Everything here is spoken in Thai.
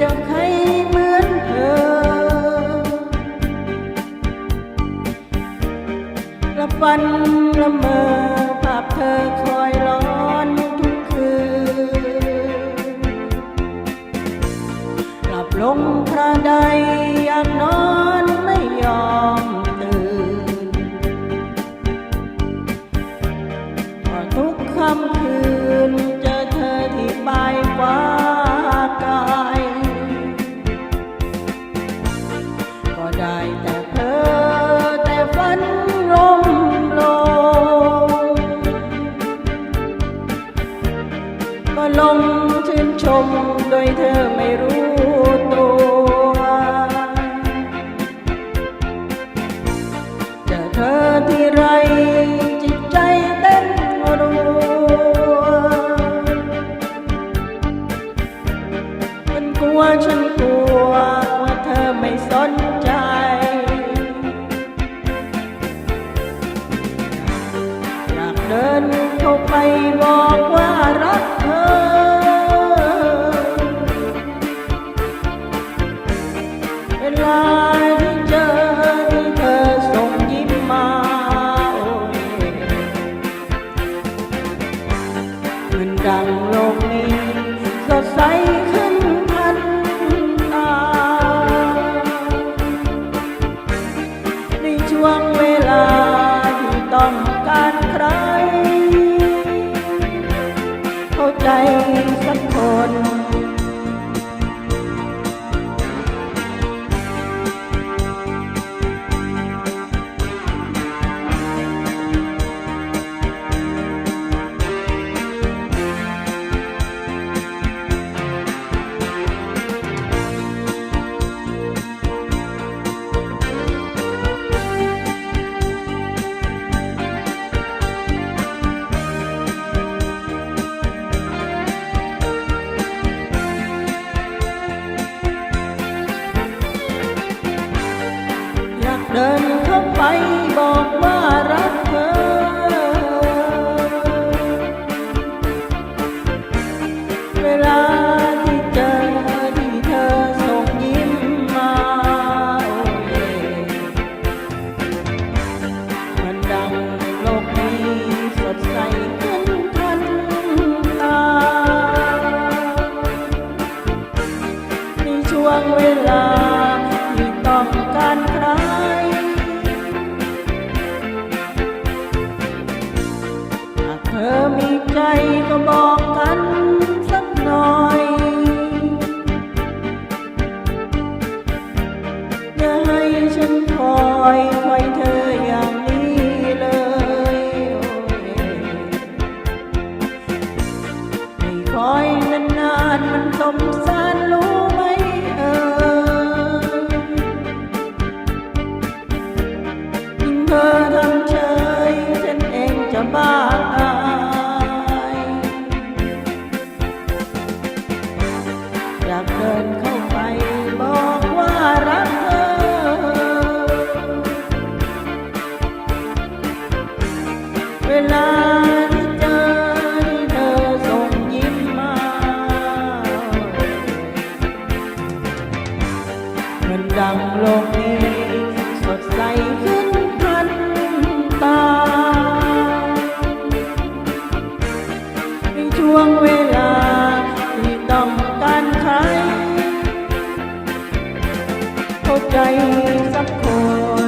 จะใครเหมือนเธอ ละฝันละเมอภาพเธอคอยร้อนทุกคืน หลับลงคราใดอยากนอนไม่ยอมตื่นพอทุกค่ำคืน มโดยเธอ ใจสักคน เวลาที่เจอที่เธอส่งยิ้มมาโอ้เย่มันดังโลกนี้สดใสขึ้นทันตาในช่วงเวลาที่ต้องการใครหากเธอมีใจก็บอกกัน ใจสักคน